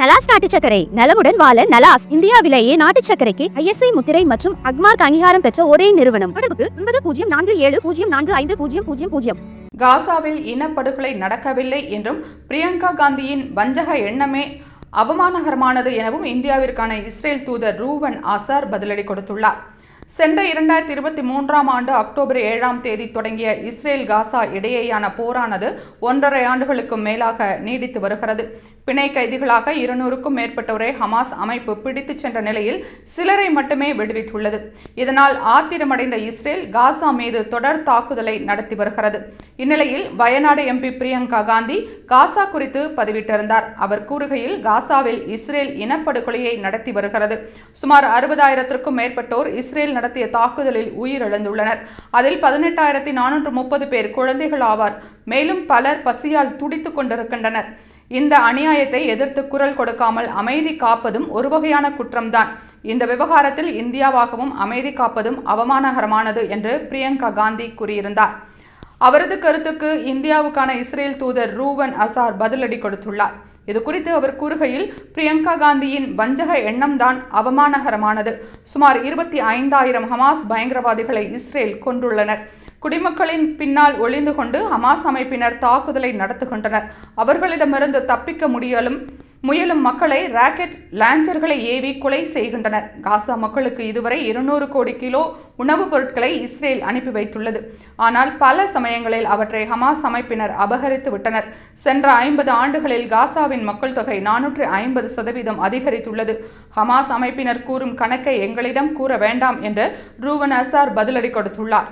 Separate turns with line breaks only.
நலாஸ் நாட்டு சக்கரை நலமுடன் வாழ நலாஸ் இந்தியாவிலேயே நாட்டு சக்கரைக்கு ஐஎஸ்ஐ முத்திரை மற்றும் அக்மார்க் அங்கீகாரம் பெற்ற ஒரே நிறுவனம். தொடர்புக்கு ஒன்பது பூஜ்ஜியம் நான்கு ஏழு பூஜ்ஜியம் நான்கு ஐந்து பூஜ்ஜியம் பூஜ்ஜியம் பூஜ்ஜியம்
காசாவில் இனப்படுகொலை நடக்கவில்லை என்றும் பிரியங்கா காந்தியின் வஞ்சக எண்ணமே அவமானகரமானது எனவும் இந்தியாவிற்கான இஸ்ரேல் தூதர் ரூவன் ஆசார் பதிலடி கொடுத்துள்ளார். சென்ற இரண்டாயிரத்தி இருபத்தி மூன்றாம் ஆண்டு அக்டோபர் ஏழாம் தேதி தொடங்கிய இஸ்ரேல் காசா இடையேயான போரானது ஒன்றரை ஆண்டுகளுக்கும் மேலாக நீடித்து வருகிறது. பிணை கைதிகளாக இருநூறுக்கும் மேற்பட்டோரை ஹமாஸ் அமைப்பு பிடித்துச் சென்ற நிலையில் சிலரை மட்டுமே விடுவித்துள்ளது. இதனால் ஆத்திரமடைந்த இஸ்ரேல் காசா மீது தொடர் தாக்குதலை நடத்தி வருகிறது. இந்நிலையில் வயநாடு எம்பி பிரியங்கா காந்தி காசா குறித்து பதிவிட்டிருந்தார். அவர் கூறுகையில் காசாவில் இஸ்ரேல் இனப்படுகொலையை நடத்தி வருகிறது. சுமார் அறுபதாயிரத்திற்கும் மேற்பட்டோர் இஸ்ரேல் நடத்திய தாக்குதலில் உயிரிழந்துள்ளனர். அதில் பதினெட்டாயிரத்தி நானூற்று முப்பது பேர் குழந்தைகள் ஆவார். மேலும் பலர் பசியால் துடித்து கொண்டிருக்கின்றனர். இந்த அநியாயத்தை எதிர்த்து குரல் கொடுக்காமல் அமைதி காப்பதும் ஒரு வகையான குற்றம்தான். இந்த விவகாரத்தில் இந்தியாவாகவும் அமைதி காப்பதும் அவமானகரமானது என்று பிரியங்கா காந்தி கூறியிருந்தார். அவரது கருத்துக்கு இந்தியாவுக்கான இஸ்ரேல் தூதர் ரூவன் அசார் பதிலடி கொடுத்துள்ளார். இது குறித்து அவர் கூறுகையில் பிரியங்கா காந்தியின் வஞ்சக எண்ணம்தான் அவமானகரமானது. சுமார் இருபத்தி ஐந்தாயிரம் ஹமாஸ் பயங்கரவாதிகளை இஸ்ரேல் கொண்டுள்ளனர் குடிமக்களின் பின்னால் ஒளிந்து கொண்டு ஹமாஸ் அமைப்பினர் தாக்குதலை நடத்துகின்றனர். அவர்களிடமிருந்து தப்பிக்க முடியலும் முயலும் மக்களை ராக்கெட் லாஞ்சர்களை ஏவி கொலை செய்கின்றனர். காசா மக்களுக்கு இதுவரை இருநூறு கோடி கிலோ உணவுப் பொருட்களை இஸ்ரேல் அனுப்பி வைத்துள்ளது. ஆனால் பல சமயங்களில் அவற்றை ஹமாஸ் அமைப்பினர் அபகரித்து விட்டனர். சென்ற ஐம்பது ஆண்டுகளில் காசாவின் மக்கள் தொகை நானூற்று ஐம்பது சதவீதம் அதிகரித்துள்ளது. ஹமாஸ் அமைப்பினர் கூறும் கணக்கை எங்களிடம் கூற வேண்டாம் என்று ரூவன் அசார் பதிலடி கொடுத்துள்ளார்.